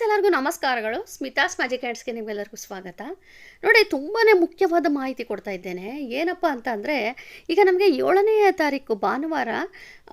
Friends, ಎಲ್ಲರಿಗೂ ನಮಸ್ಕಾರಗಳು. Smitha's magic ಹ್ಯಾಂಡ್ಸ್ಗೆ ನಿಮಗೆಲ್ಲರಿಗೂ ಸ್ವಾಗತ. ನೋಡಿ ತುಂಬಾ ಮುಖ್ಯವಾದ ಮಾಹಿತಿ ಕೊಡ್ತಾ ಇದ್ದೇನೆ. ಏನಪ್ಪ ಅಂತ ಅಂದರೆ ಈಗ ನಮಗೆ ಏಳನೇ ತಾರೀಕು ಭಾನುವಾರ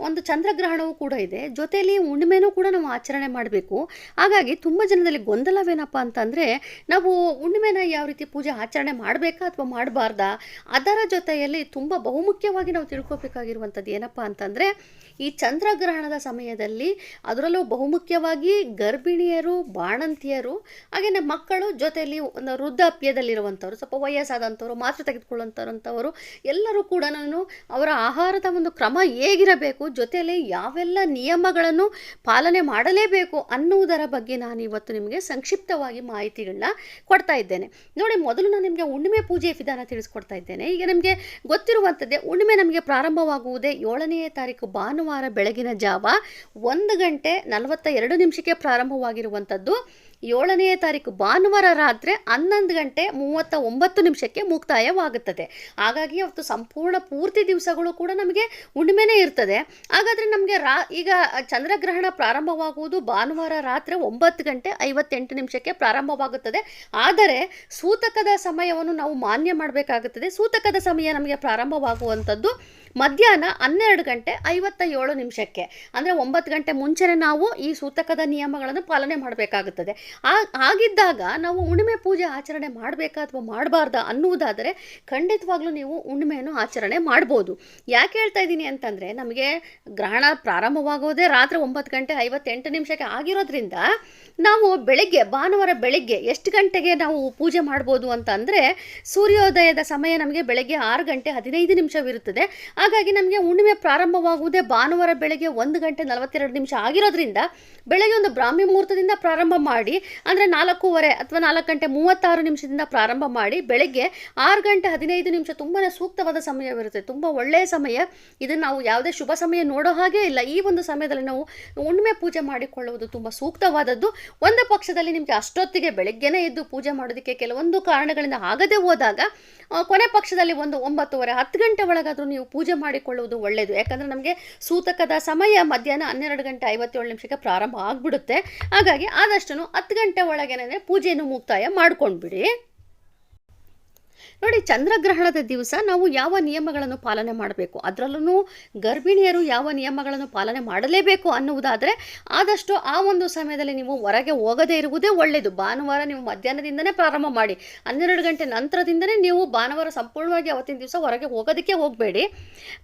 ಒಂದು ಚಂದ್ರಗ್ರಹಣವೂ ಕೂಡ ಇದೆ. ಜೊತೆಯಲ್ಲಿ ಹುಣ್ಣಿಮೆನೂ ಕೂಡ ನಾವು ಆಚರಣೆ ಮಾಡಬೇಕು. ಹಾಗಾಗಿ ತುಂಬ ಜನದಲ್ಲಿ ಗೊಂದಲವೇನಪ್ಪ ಅಂತಂದರೆ, ನಾವು ಹುಣ್ಣಿಮೆನ ಯಾವ ರೀತಿ ಪೂಜೆ ಆಚರಣೆ ಮಾಡಬೇಕಾ ಅಥವಾ ಮಾಡಬಾರ್ದಾ, ಅದರ ಜೊತೆಯಲ್ಲಿ ತುಂಬ ಬಹುಮುಖ್ಯವಾಗಿ ನಾವು ತಿಳ್ಕೊಬೇಕಾಗಿರುವಂಥದ್ದು ಏನಪ್ಪ ಅಂತಂದರೆ, ಈ ಚಂದ್ರಗ್ರಹಣದ ಸಮಯದಲ್ಲಿ ಅದರಲ್ಲೂ ಬಹುಮುಖ್ಯವಾಗಿ ಗರ್ಭಿಣಿಯರು, ಬಾಣಂತಿಯರು, ಹಾಗೆಯೇ ಮಕ್ಕಳು ಜೊತೆಯಲ್ಲಿ ಒಂದು ವೃದ್ಧಾಪ್ಯದಲ್ಲಿರುವಂಥವ್ರು, ಸ್ವಲ್ಪ ವಯಸ್ಸಾದಂಥವ್ರು ಮಾತ್ರೆ ತೆಗೆದುಕೊಳ್ಳುವಂಥವ್ರಂಥವರು ಎಲ್ಲರೂ ಕೂಡ ನಾನು ಅವರ ಆಹಾರದ ಒಂದು ಕ್ರಮ ಹೇಗಿರಬೇಕು ಜೊತೆಯಲ್ಲಿ ಯಾವೆಲ್ಲ ನಿಯಮಗಳನ್ನು ಪಾಲನೆ ಮಾಡಲೇಬೇಕು ಅನ್ನುವುದರ ಬಗ್ಗೆ ನಾನು ಇವತ್ತು ನಿಮಗೆ ಸಂಕ್ಷಿಪ್ತವಾಗಿ ಮಾಹಿತಿಗಳನ್ನ ಕೊಡ್ತಾ ಇದ್ದೇನೆ. ನೋಡಿ, ಮೊದಲು ನಾನು ನಿಮಗೆ ಹುಣ್ಣಿಮೆ ಪೂಜೆ ವಿಧಾನ ತಿಳಿಸ್ಕೊಡ್ತಾ ಇದ್ದೇನೆ. ಈಗ ನಿಮಗೆ ಗೊತ್ತಿರುವಂಥದ್ದೇ, ಹುಣ್ಣಿಮೆ ನಮಗೆ ಪ್ರಾರಂಭವಾಗುವುದೇ ಏಳನೆಯ ತಾರೀಕು ಭಾನುವಾರ ಬೆಳಗಿನ ಜಾವ ಒಂದು ಗಂಟೆ ನಲವತ್ತ ಎರಡು ನಿಮಿಷಕ್ಕೆ ಪ್ರಾರಂಭವಾಗಿರುವಂಥದ್ದು. ಏಳನೆಯ ತಾರೀಕು ಭಾನುವಾರ ರಾತ್ರಿ ಹನ್ನೊಂದು ಗಂಟೆ ಮೂವತ್ತ ಒಂಬತ್ತು ನಿಮಿಷಕ್ಕೆ ಮುಕ್ತಾಯವಾಗುತ್ತದೆ. ಹಾಗಾಗಿ ಅವತ್ತು ಸಂಪೂರ್ಣ ಪೂರ್ತಿ ದಿವಸಗಳು ಕೂಡ ನಮಗೆ ಹುಣ್ಣಿಮೆನೇ ಇರ್ತದೆ. ಹಾಗಾದರೆ ನಮಗೆ ರಾ, ಈಗ ಚಂದ್ರಗ್ರಹಣ ಪ್ರಾರಂಭವಾಗುವುದು ಭಾನುವಾರ ರಾತ್ರಿ ಒಂಬತ್ತು ಗಂಟೆ ಐವತ್ತೆಂಟು ನಿಮಿಷಕ್ಕೆ ಪ್ರಾರಂಭವಾಗುತ್ತದೆ. ಆದರೆ ಸೂತಕದ ಸಮಯವನ್ನು ನಾವು ಮಾನ್ಯ ಮಾಡಬೇಕಾಗುತ್ತದೆ. ಸೂತಕದ ಸಮಯ ನಮಗೆ ಪ್ರಾರಂಭವಾಗುವಂಥದ್ದು ಮಧ್ಯಾಹ್ನ ಹನ್ನೆರಡು ಗಂಟೆ ಐವತ್ತ ಏಳು ನಿಮಿಷಕ್ಕೆ. ಅಂದರೆ ಒಂಬತ್ತು ಗಂಟೆ ಮುಂಚೆನೇ ನಾವು ಈ ಸೂತಕದ ನಿಯಮಗಳನ್ನು ಪಾಲನೆ ಮಾಡಬೇಕಾಗುತ್ತದೆ. ಆ ಹಾಗಿದ್ದಾಗ ನಾವು ಹುಣ್ಣಿಮೆ ಪೂಜೆ ಆಚರಣೆ ಮಾಡಬೇಕಾ ಅಥವಾ ಮಾಡಬಾರ್ದ ಅನ್ನುವುದಾದರೆ ಖಂಡಿತವಾಗ್ಲೂ ನೀವು ಹುಣ್ಣಿಮೆಯನ್ನು ಆಚರಣೆ ಮಾಡ್ಬೋದು. ಯಾಕೆ ಹೇಳ್ತಾ ಇದ್ದೀನಿ ಅಂತಂದರೆ ನಮಗೆ ಗ್ರಹಣ ಪ್ರಾರಂಭವಾಗೋದೇ ರಾತ್ರಿ ಒಂಬತ್ತು ಗಂಟೆ ಐವತ್ತೆಂಟು ನಿಮಿಷಕ್ಕೆ ಆಗಿರೋದ್ರಿಂದ ನಾವು ಬೆಳಿಗ್ಗೆ, ಭಾನುವಾರ ಬೆಳಗ್ಗೆ ಎಷ್ಟು ಗಂಟೆಗೆ ನಾವು ಪೂಜೆ ಮಾಡ್ಬೋದು ಅಂತ ಅಂದರೆ ಸೂರ್ಯೋದಯದ ಸಮಯ ನಮಗೆ ಬೆಳಗ್ಗೆ ಆರು ಗಂಟೆ ಹದಿನೈದು ನಿಮಿಷವಿರುತ್ತದೆ. ಹಾಗಾಗಿ ನಮಗೆ ಹುಣ್ಣಿಮೆ ಪ್ರಾರಂಭವಾಗುವುದೇ ಭಾನುವಾರ ಬೆಳಗ್ಗೆ ಒಂದು ಗಂಟೆ ನಲವತ್ತೆರಡು ನಿಮಿಷ ಆಗಿರೋದ್ರಿಂದ ಬೆಳಗ್ಗೆ ಒಂದು ಬ್ರಾಹ್ಮಿ ಮುಹೂರ್ತದಿಂದ ಪ್ರಾರಂಭ ಮಾಡಿ ಅಂದರೆ ನಾಲ್ಕೂವರೆ ಅಥವಾ ನಾಲ್ಕು ಗಂಟೆ ಮೂವತ್ತಾರು ನಿಮಿಷದಿಂದ ಪ್ರಾರಂಭ ಮಾಡಿ ಬೆಳಗ್ಗೆ ಆರು ಗಂಟೆ ಹದಿನೈದು ನಿಮಿಷ ತುಂಬಾ ಸೂಕ್ತವಾದ ಸಮಯವಿರುತ್ತೆ ತುಂಬ ಒಳ್ಳೆಯ ಸಮಯ. ಇದನ್ನು ನಾವು ಯಾವುದೇ ಶುಭ ಸಮಯ ನೋಡೋ ಹಾಗೆ ಇಲ್ಲ. ಈ ಒಂದು ಸಮಯದಲ್ಲಿ ನಾವು ಉಣ್ಮೆ ಪೂಜೆ ಮಾಡಿಕೊಳ್ಳುವುದು ತುಂಬ ಸೂಕ್ತವಾದದ್ದು. ಒಂದು ಪಕ್ಷದಲ್ಲಿ ನಿಮಗೆ ಅಷ್ಟೊತ್ತಿಗೆ ಬೆಳಗ್ಗೆನೇ ಎದ್ದು ಪೂಜೆ ಮಾಡೋದಕ್ಕೆ ಕೆಲವೊಂದು ಕಾರಣಗಳಿಂದ ಆಗದೆ ಹೋದಾಗ ಕೊನೆ ಪಕ್ಷದಲ್ಲಿ ಒಂದು ಒಂಬತ್ತುವರೆ, ಹತ್ತು ಗಂಟೆ ಒಳಗಾದರೂ ನೀವು ಪೂಜೆ ಮಾಡಿಕೊಳ್ಳುವುದು ಒಳ್ಳೆಯದು. ಯಾಕಂದರೆ ನಮಗೆ ಸೂತಕದ ಸಮಯ ಮಧ್ಯಾಹ್ನ ಹನ್ನೆರಡು ಗಂಟೆ ಐವತ್ತೇಳು ನಿಮಿಷಕ್ಕೆ ಪ್ರಾರಂಭ ಆಗಿಬಿಡುತ್ತೆ. ಹಾಗಾಗಿ ಆದಷ್ಟು ಹತ್ತು ಗಂಟೆ ಒಳಗೇನೆ ಪೂಜೆಯನ್ನು ಮುಕ್ತಾಯ ಮಾಡ್ಕೊಂಡ್ಬಿಡಿ. ನೋಡಿ, ಚಂದ್ರಗ್ರಹಣದ ದಿವಸ ನಾವು ಯಾವ ನಿಯಮಗಳನ್ನು ಪಾಲನೆ ಮಾಡಬೇಕು? ಅದರಲ್ಲೂ ಗರ್ಭಿಣಿಯರು ಯಾವ ನಿಯಮಗಳನ್ನು ಪಾಲನೆ ಮಾಡಲೇಬೇಕು ಅನ್ನುವುದಾದರೆ, ಆದಷ್ಟು ಆ ಒಂದು ಸಮಯದಲ್ಲಿ ನೀವು ಹೊರಗೆ ಹೋಗದೇ ಇರುವುದೇ ಒಳ್ಳೆಯದು ಭಾನುವಾರ ನೀವು ಮಧ್ಯಾಹ್ನದಿಂದನೇ ಪ್ರಾರಂಭ ಮಾಡಿ, ಹನ್ನೆರಡು ಗಂಟೆ ನಂತರದಿಂದನೇ ನೀವು ಭಾನುವಾರ ಸಂಪೂರ್ಣವಾಗಿ ಅವತ್ತಿನ ದಿವಸ ಹೊರಗೆ ಹೋಗೋದಕ್ಕೆ ಹೋಗಬೇಡಿ.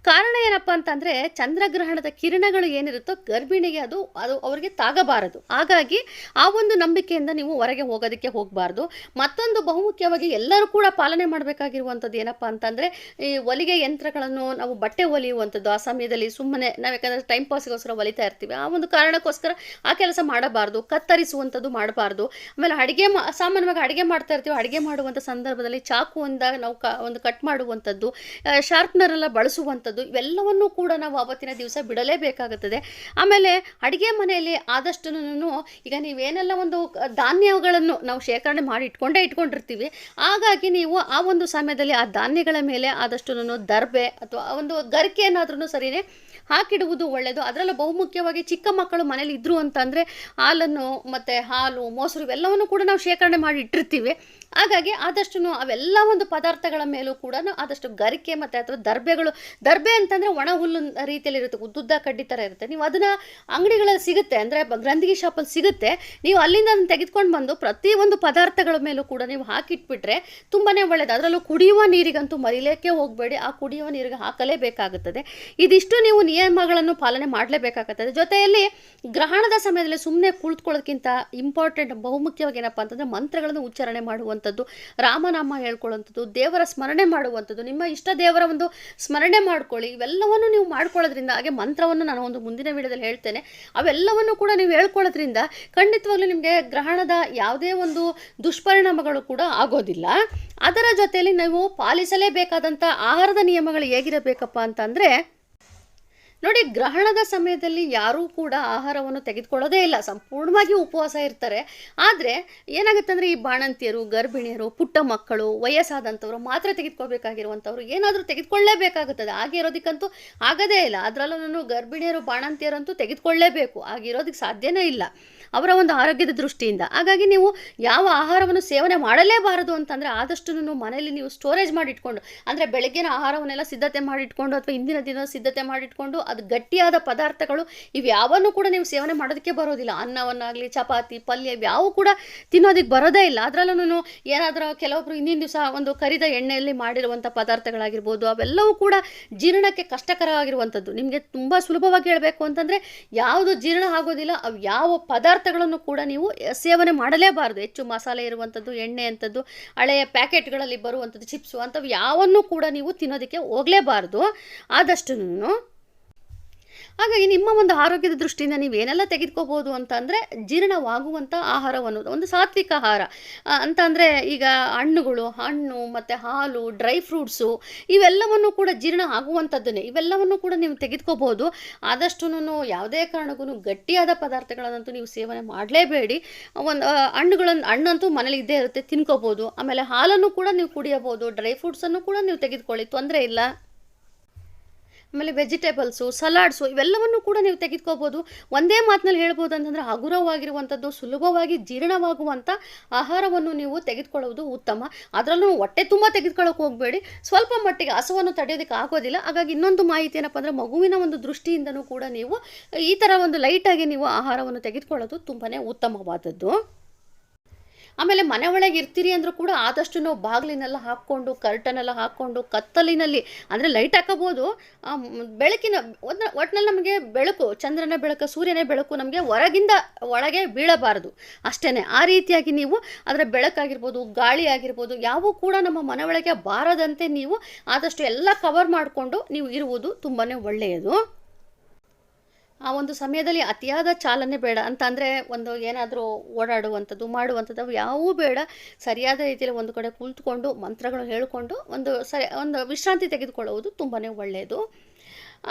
ಕಾರಣ ಏನಪ್ಪ ಅಂತಂದರೆ, ಚಂದ್ರಗ್ರಹಣದ ಕಿರಣಗಳು ಏನಿರುತ್ತೋ ಗರ್ಭಿಣಿಗೆ ಅದು ಅದು ಅವರಿಗೆ ತಾಗಬಾರದು. ಹಾಗಾಗಿ ಆ ಒಂದು ನಂಬಿಕೆಯಿಂದ ನೀವು ಹೊರಗೆ ಹೋಗೋದಕ್ಕೆ ಹೋಗಬಾರ್ದು. ಮತ್ತೊಂದು ಬಹುಮುಖ್ಯವಾಗಿ ಎಲ್ಲರೂ ಕೂಡ ಪಾಲನೆ ಮಾಡಬೇಕಾಗಿರುವಂಥದ್ದು ಏನಪ್ಪ ಅಂತಂದರೆ, ಈ ಹೊಲಿಗೆ ಯಂತ್ರಗಳನ್ನು ನಾವು ಬಟ್ಟೆ ಹೊಲಿಯುವಂಥದ್ದು ಆ ಸಮಯದಲ್ಲಿ ಸುಮ್ಮನೆ ನಾವು ಯಾಕಂದರೆ ಟೈಮ್ ಪಾಸ್ಗೋಸ್ಕರ ಹೊಲಿತಾ ಇರ್ತೀವಿ. ಆ ಒಂದು ಕಾರಣಕ್ಕೋಸ್ಕರ ಆ ಕೆಲಸ ಮಾಡಬಾರ್ದು, ಕತ್ತರಿಸುವಂಥದ್ದು ಮಾಡಬಾರ್ದು. ಆಮೇಲೆ ಅಡುಗೆ ಮಾ, ಸಾಮಾನ್ಯವಾಗಿ ಅಡುಗೆ ಮಾಡ್ತಾ ಇರ್ತೀವಿ, ಅಡುಗೆ ಮಾಡುವಂಥ ಸಂದರ್ಭದಲ್ಲಿ ಚಾಕುವಿಂದ ನಾವು ಕ, ಒಂದು ಕಟ್ ಮಾಡುವಂಥದ್ದು ಶಾರ್ಪ್ನರ್ ಎಲ್ಲ ಬಳಸುವಂಥದ್ದು, ಇವೆಲ್ಲವನ್ನೂ ಕೂಡ ನಾವು ಆವತ್ತಿನ ದಿವಸ ಬಿಡಲೇಬೇಕಾಗುತ್ತದೆ. ಆಮೇಲೆ ಅಡುಗೆ ಮನೆಯಲ್ಲಿ ಆದಷ್ಟು ಈಗ ನೀವೇನೆಲ್ಲ ಒಂದು ಧಾನ್ಯಗಳನ್ನು ನಾವು ಶೇಖರಣೆ ಮಾಡಿ ಇಟ್ಕೊಂಡೇ ಇಟ್ಕೊಂಡಿರ್ತೀವಿ. ಹಾಗಾಗಿ ನೀವು ಆ ಒಂದು ಸಮಯದಲ್ಲಿ ಆ ಧಾನ್ಯಗಳ ಮೇಲೆ ಆದಷ್ಟು ದರ್ಬೆ ಅಥವಾ ಒಂದು ಗರಿಕೆ ಏನಾದ್ರೂ ಸರಿಯೇ ಹಾಕಿಡುವುದು ಒಳ್ಳೆಯದು ಅದರಲ್ಲೂ ಬಹುಮುಖ್ಯವಾಗಿ ಚಿಕ್ಕ ಮಕ್ಕಳು ಮನೇಲಿ ಇದ್ದರು ಅಂತಂದರೆ ಹಾಲನ್ನು ಮತ್ತು ಹಾಲು, ಮೊಸರು ಇವೆಲ್ಲವನ್ನು ಕೂಡ ನಾವು ಶೇಖರಣೆ ಮಾಡಿ ಇಟ್ಟಿರ್ತೀವಿ. ಹಾಗಾಗಿ ಆದಷ್ಟು ಅವೆಲ್ಲ ಒಂದು ಪದಾರ್ಥಗಳ ಮೇಲೂ ಕೂಡ ಆದಷ್ಟು ಗರಿಕೆ ಮತ್ತು ಅಥವಾ ದರ್ಬೆಗಳು, ದರ್ಬೆ ಅಂತಂದರೆ ಒಣ ಹುಲ್ಲು ರೀತಿಯಲ್ಲಿ ಇರುತ್ತೆ. ಉದ್ದುದ್ದ ಕಡ್ಡಿ ಥರ ಇರುತ್ತೆ. ನೀವು ಅದನ್ನು ಅಂಗಡಿಗಳಲ್ಲಿ ಸಿಗುತ್ತೆ ಅಂದರೆ ಗ್ರಂಥಿಗೆ ಶಾಪಲ್ಲಿ ಸಿಗುತ್ತೆ. ನೀವು ಅಲ್ಲಿಂದ ಅದನ್ನು ತೆಗೆದುಕೊಂಡು ಬಂದು ಪ್ರತಿಯೊಂದು ಪದಾರ್ಥಗಳ ಮೇಲೂ ಕೂಡ ನೀವು ಹಾಕಿಟ್ಬಿಟ್ರೆ ತುಂಬಾ ಒಳ್ಳೆಯದು ಅದರಲ್ಲೂ ಕುಡಿಯುವ ನೀರಿಗಂತೂ ಮರಿಲೇಕೆ ಹೋಗಬೇಡಿ. ಆ ಕುಡಿಯುವ ನೀರಿಗೆ ಹಾಕಲೇಬೇಕಾಗುತ್ತದೆ. ಇದಿಷ್ಟು ನೀವು ನಿಯಮಗಳನ್ನು ಪಾಲನೆ ಮಾಡಲೇಬೇಕಾಗುತ್ತದೆ. ಜೊತೆಯಲ್ಲಿ ಗ್ರಹಣದ ಸಮಯದಲ್ಲಿ ಸುಮ್ಮನೆ ಕುಳಿತುಕೊಳ್ಳೋದಕ್ಕಿಂತ ಇಂಪಾರ್ಟೆಂಟ್ ಬಹುಮುಖ್ಯವಾಗಿ ಏನಪ್ಪ ಅಂತಂದರೆ ಮಂತ್ರಗಳನ್ನು ಉಚ್ಚಾರಣೆ ಮಾಡುವಂಥದ್ದು, ರಾಮನಾಮ ಹೇಳ್ಕೊಳ್ಳುವಂಥದ್ದು, ದೇವರ ಸ್ಮರಣೆ ಮಾಡುವಂಥದ್ದು, ನಿಮ್ಮ ಇಷ್ಟ ದೇವರ ಒಂದು ಸ್ಮರಣೆ ಮಾಡ್ಕೊಳ್ಳಿ. ಇವೆಲ್ಲವನ್ನು ನೀವು ಮಾಡ್ಕೊಳ್ಳೋದ್ರಿಂದ, ಹಾಗೆ ಮಂತ್ರವನ್ನು ನಾನು ಒಂದು ಮುಂದಿನ ವಿಡಿಯೋದಲ್ಲಿ ಹೇಳ್ತೇನೆ. ಅವೆಲ್ಲವನ್ನು ಕೂಡ ನೀವು ಹೇಳ್ಕೊಳ್ಳೋದ್ರಿಂದ ಖಂಡಿತವಾಗ್ಲೂ ನಿಮಗೆ ಗ್ರಹಣದ ಯಾವುದೇ ಒಂದು ದುಷ್ಪರಿಣಾಮಗಳು ಕೂಡ ಆಗೋದಿಲ್ಲ. ಅದರ ಜೊತೆಯಲ್ಲಿ ನಾವು ಪಾಲಿಸಲೇಬೇಕಾದಂಥ ಆಹಾರದ ನಿಯಮಗಳು ಹೇಗಿರಬೇಕಪ್ಪ ಅಂತಂದರೆ ನೋಡಿ, ಗ್ರಹಣದ ಸಮಯದಲ್ಲಿ ಯಾರೂ ಕೂಡ ಆಹಾರವನ್ನು ತೆಗೆದುಕೊಳ್ಳೋದೇ ಇಲ್ಲ. ಸಂಪೂರ್ಣವಾಗಿ ಉಪವಾಸ ಇರ್ತಾರೆ. ಆದರೆ ಏನಾಗುತ್ತೆ ಅಂದರೆ ಈ ಬಾಣಂತಿಯರು, ಗರ್ಭಿಣಿಯರು, ಪುಟ್ಟ ಮಕ್ಕಳು, ವಯಸ್ಸಾದಂಥವ್ರು ಮಾತ್ರ ತೆಗೆದುಕೊಳ್ಬೇಕಾಗಿರುವಂಥವ್ರು ಏನಾದರೂ ತೆಗೆದುಕೊಳ್ಳೇಬೇಕಾಗುತ್ತದೆ. ಹಾಗೆ ಇರೋದಕ್ಕಂತೂ ಆಗೋದೇ ಇಲ್ಲ. ಅದರಲ್ಲೂ ನಾನು ಗರ್ಭಿಣಿಯರು, ಬಾಣಂತಿಯರಂತೂ ತೆಗೆದುಕೊಳ್ಳೇಬೇಕು. ಆಗಿರೋದಕ್ಕೆ ಸಾಧ್ಯನೇ ಇಲ್ಲ. ಅವರ ಒಂದು ಆರೋಗ್ಯದ ದೃಷ್ಟಿಯಿಂದ. ಹಾಗಾಗಿ ನೀವು ಯಾವ ಆಹಾರವನ್ನು ಸೇವನೆ ಮಾಡಲೇಬಾರದು ಅಂತಂದರೆ ಆದಷ್ಟು ಮನೆಯಲ್ಲಿ ನೀವು ಸ್ಟೋರೇಜ್ ಮಾಡಿಟ್ಕೊಂಡು, ಅಂದರೆ ಬೆಳಗ್ಗಿನ ಆಹಾರವನ್ನೆಲ್ಲ ಸಿದ್ಧತೆ ಮಾಡಿಟ್ಕೊಂಡು ಅಥವಾ ಇಂದಿನ ದಿನ ಸಿದ್ಧತೆ ಮಾಡಿಟ್ಕೊಂಡು ಅದು ಗಟ್ಟಿಯಾದ ಪದಾರ್ಥಗಳು, ಇವ್ಯಾವನ್ನು ಕೂಡ ನೀವು ಸೇವನೆ ಮಾಡೋದಕ್ಕೆ ಬರೋದಿಲ್ಲ. ಅನ್ನವನ್ನಾಗಲಿ, ಚಪಾತಿ, ಪಲ್ಯ ಇವ್ಯಾವು ಕೂಡ ತಿನ್ನೋದಕ್ಕೆ ಬರೋದೇ ಇಲ್ಲ. ಅದರಲ್ಲೂ ಏನಾದರೂ ಕೆಲವೊಬ್ಬರು ಹಿಂದಿನ ದಿವಸ ಒಂದು ಕರಿದ ಎಣ್ಣೆಯಲ್ಲಿ ಮಾಡಿರುವಂಥ ಪದಾರ್ಥಗಳಾಗಿರ್ಬೋದು, ಅವೆಲ್ಲವೂ ಕೂಡ ಜೀರ್ಣಕ್ಕೆ ಕಷ್ಟಕರವಾಗಿರುವಂಥದ್ದು. ನಿಮಗೆ ತುಂಬ ಸುಲಭವಾಗಿ ಹೇಳಬೇಕು ಅಂತಂದರೆ, ಯಾವುದು ಜೀರ್ಣ ಆಗೋದಿಲ್ಲ, ಅವು ಯಾವ ಪದಾರ್ಥಗಳನ್ನು ಕೂಡ ನೀವು ಸೇವನೆ ಮಾಡಲೇಬಾರದು. ಹೆಚ್ಚು ಮಸಾಲೆ ಇರುವಂಥದ್ದು, ಎಣ್ಣೆ ಅಂಥದ್ದು, ಹಳೆಯ ಪ್ಯಾಕೆಟ್ಗಳಲ್ಲಿ ಬರುವಂಥದ್ದು, ಚಿಪ್ಸು ಅಂಥವು ಯಾವನ್ನು ಕೂಡ ನೀವು ತಿನ್ನೋದಕ್ಕೆ ಹೋಗಲೇಬಾರ್ದು. ಆದಷ್ಟು ಹಾಗಾಗಿ ನಿಮ್ಮ ಒಂದು ಆರೋಗ್ಯದ ದೃಷ್ಟಿಯಿಂದ ನೀವು ಏನೆಲ್ಲ ತೆಗೆದುಕೋಬೋದು ಅಂತ ಅಂದರೆ ಆಹಾರ ಅನ್ನೋದು, ಒಂದು ಸಾತ್ವಿಕ ಆಹಾರ. ಅಂತ ಅಂದರೆ ಈಗ ಹಣ್ಣುಗಳು, ಹಣ್ಣು ಮತ್ತು ಹಾಲು ಡ್ರೈ ಫ್ರೂಟ್ಸು ಇವೆಲ್ಲವನ್ನು ಕೂಡ ಜೀರ್ಣ ಆಗುವಂಥದ್ದನ್ನೇ ಇವೆಲ್ಲವನ್ನು ಕೂಡ ನೀವು ತೆಗೆದುಕೋಬೋದು ಆದಷ್ಟು ಯಾವುದೇ ಕಾರಣಕ್ಕೂ ಗಟ್ಟಿಯಾದ ಪದಾರ್ಥಗಳನ್ನಂತೂ ನೀವು ಸೇವನೆ ಮಾಡಲೇಬೇಡಿ. ಒಂದು ಹಣ್ಣುಗಳನ್ನು ಹಣ್ಣಂತೂ ಮನೇಲಿ ಇದ್ದೇ ಇರುತ್ತೆ ತಿನ್ಕೋಬೋದು ಆಮೇಲೆ ಹಾಲನ್ನು ಕೂಡ ನೀವು ಕುಡಿಯಬಹುದು ಡ್ರೈ ಫ್ರೂಟ್ಸನ್ನು ಕೂಡ ನೀವು ತೆಗೆದುಕೊಳ್ಳಿ, ತೊಂದರೆ ಇಲ್ಲ. ಆಮೇಲೆ ವೆಜಿಟೇಬಲ್ಸು ಸಲಾಡ್ಸು ಇವೆಲ್ಲವನ್ನು ಕೂಡ ನೀವು ತೆಗೆದುಕೋಬೋದು ಒಂದೇ ಮಾತಿನಲ್ಲಿ ಹೇಳ್ಬೋದು ಅಂತಂದರೆ ಹಗುರವಾಗಿರುವಂಥದ್ದು, ಸುಲಭವಾಗಿ ಜೀರ್ಣವಾಗುವಂಥ ಆಹಾರವನ್ನು ನೀವು ತೆಗೆದುಕೊಳ್ಳೋದು ಉತ್ತಮ. ಅದರಲ್ಲೂ ಹೊಟ್ಟೆ ತುಂಬ ತೆಗೆದುಕೊಳ್ಳೋಕೆ ಹೋಗಬೇಡಿ. ಸ್ವಲ್ಪ ಮಟ್ಟಿಗೆ ಹಸುವನ್ನು ತಡೆಯೋದಕ್ಕೆ ಆಗೋದಿಲ್ಲ. ಹಾಗಾಗಿ ಇನ್ನೊಂದು ಮಾಹಿತಿ ಏನಪ್ಪ ಅಂದರೆ ಮಗುವಿನ ಒಂದು ದೃಷ್ಟಿಯಿಂದನೂ ಕೂಡ ನೀವು ಈ ಥರ ಒಂದು ಲೈಟಾಗಿ ನೀವು ಆಹಾರವನ್ನು ತೆಗೆದುಕೊಳ್ಳೋದು ತುಂಬಾ ಉತ್ತಮವಾದದ್ದು. ಆಮೇಲೆ ಮನೆ ಒಳಗೆ ಇರ್ತೀರಿ ಅಂದರೂ ಕೂಡ ಆದಷ್ಟು ನಾವು ಬಾಗಿಲಿನೆಲ್ಲ ಹಾಕ್ಕೊಂಡು ಕರ್ಟನೆಲ್ಲ ಹಾಕ್ಕೊಂಡು, ಕತ್ತಲಿನಲ್ಲಿ ಅಂದರೆ ಲೈಟ್ ಹಾಕೋಬೋದು ಬೆಳಕಿನ ಒಂದು ಒಟ್ಟಿನಲ್ಲಿ ನಮಗೆ ಬೆಳಕು, ಚಂದ್ರನ ಬೆಳಕು, ಸೂರ್ಯನ ಬೆಳಕು ನಮಗೆ ಹೊರಗಿಂದ ಒಳಗೆ ಬೀಳಬಾರದು. ಅಷ್ಟೇ ಆ ರೀತಿಯಾಗಿ ನೀವು ಅದರ ಬೆಳಕಾಗಿರ್ಬೋದು, ಗಾಳಿ ಆಗಿರ್ಬೋದು ಯಾವೂ ಕೂಡ ನಮ್ಮ ಮನೆ ಒಳಗೆ ಬಾರದಂತೆ ನೀವು ಆದಷ್ಟು ಎಲ್ಲ ಕವರ್ ಮಾಡಿಕೊಂಡು ನೀವು ಇರುವುದು ತುಂಬಾ ಒಳ್ಳೆಯದು. ಆ ಒಂದು ಸಮಯದಲ್ಲಿ ಅತಿಯಾದ ಚಾಲನೆ ಬೇಡ ಅಂತ ಅಂದರೆ ಒಂದು ಏನಾದರೂ ಓಡಾಡುವಂಥದ್ದು, ಮಾಡುವಂಥದ್ದು ಯಾವೂ ಬೇಡ. ಸರಿಯಾದ ರೀತಿಯಲ್ಲಿ ಒಂದು ಕಡೆ ಕುಳಿತುಕೊಂಡು ಮಂತ್ರಗಳು ಹೇಳಿಕೊಂಡು ಒಂದು ಸರಿ, ಒಂದು ವಿಶ್ರಾಂತಿ ತೆಗೆದುಕೊಳ್ಳುವುದು ತುಂಬಾ ಒಳ್ಳೆಯದು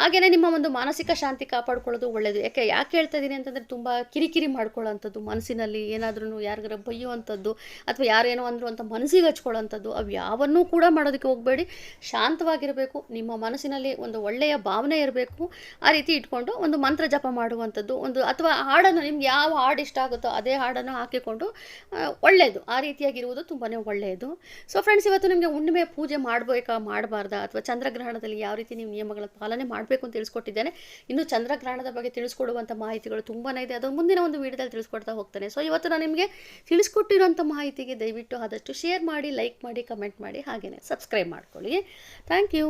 ಹಾಗೆಯೇ ನಿಮ್ಮ ಒಂದು ಮಾನಸಿಕ ಶಾಂತಿ ಕಾಪಾಡ್ಕೊಳ್ಳೋದು ಒಳ್ಳೆಯದು ಯಾಕೆ ಯಾಕೆ ಹೇಳ್ತಾ ಇದ್ದೀನಿ ಅಂತಂದರೆ ತುಂಬ ಕಿರಿಕಿರಿ ಮಾಡ್ಕೊಳ್ಳೋಂಥದ್ದು, ಮನಸ್ಸಿನಲ್ಲಿ ಏನಾದ್ರೂ ಯಾರಿಗಾರ ಬೈಯುವಂಥದ್ದು, ಅಥವಾ ಯಾರೇನೋ ಅಂದರು ಅಂತ ಮನಸ್ಸಿಗೆ ಹಚ್ಕೊಳ್ಳೋಂಥದ್ದು, ಅವು ಯಾವನ್ನೂ ಕೂಡ ಮಾಡೋದಕ್ಕೆ ಹೋಗಬೇಡಿ. ಶಾಂತವಾಗಿರಬೇಕು, ನಿಮ್ಮ ಮನಸ್ಸಿನಲ್ಲಿ ಒಂದು ಒಳ್ಳೆಯ ಭಾವನೆ ಇರಬೇಕು. ಆ ರೀತಿ ಇಟ್ಕೊಂಡು ಒಂದು ಮಂತ್ರ ಜಪ ಮಾಡುವಂಥದ್ದು, ಒಂದು ಅಥವಾ ಹಾಡನ್ನು ನಿಮ್ಗೆ ಯಾವ ಹಾಡು ಇಷ್ಟ ಆಗುತ್ತೋ ಅದೇ ಹಾಡನ್ನು ಹಾಕಿಕೊಂಡು ಒಳ್ಳೆಯದು ಆ ರೀತಿಯಾಗಿರುವುದು ತುಂಬಾ ಒಳ್ಳೆಯದು ಸೊ ಫ್ರೆಂಡ್ಸ್ ಇವತ್ತು ನಿಮಗೆ ಹುಣ್ಣಿಮೆ ಪೂಜೆ ಮಾಡಬೇಕಾ, ಮಾಡಬಾರ್ದಾ? ಅಥವಾ ಚಂದ್ರಗ್ರಹಣದಲ್ಲಿ ಯಾವ ರೀತಿ ನೀವು ನಿಯಮಗಳ ಪಾಲನೆ ಮಾಡಬೇಕು ಅಂತ ತಿಳಿಸ್ಕೊಟ್ಟಿದ್ದೇನೆ. ಇನ್ನು ಚಂದ್ರಗ್ರಹಣದ ಬಗ್ಗೆ ತಿಳಿಸ್ಕೊಡುವಂಥ ಮಾಹಿತಿಗಳು ತುಂಬಾ ಇದೆ. ಅದು ಮುಂದಿನ ಒಂದು ವೀಡಿಯೋದಲ್ಲಿ ತಿಳಿಸ್ಕೊಡ್ತಾ ಹೋಗ್ತೇನೆ. ಸೊ ಇವತ್ತು ನಾನು ನಿಮಗೆ ತಿಳಿಸ್ಕೊಟ್ಟಿರುವಂಥ ಮಾಹಿತಿಗೆ ದಯವಿಟ್ಟು ಆದಷ್ಟು ಶೇರ್ ಮಾಡಿ ಲೈಕ್ ಮಾಡಿ ಕಮೆಂಟ್ ಮಾಡಿ ಹಾಗೆಯೇ ಸಬ್ಸ್ಕ್ರೈಬ್ ಮಾಡ್ಕೊಳ್ಳಿ. Thank you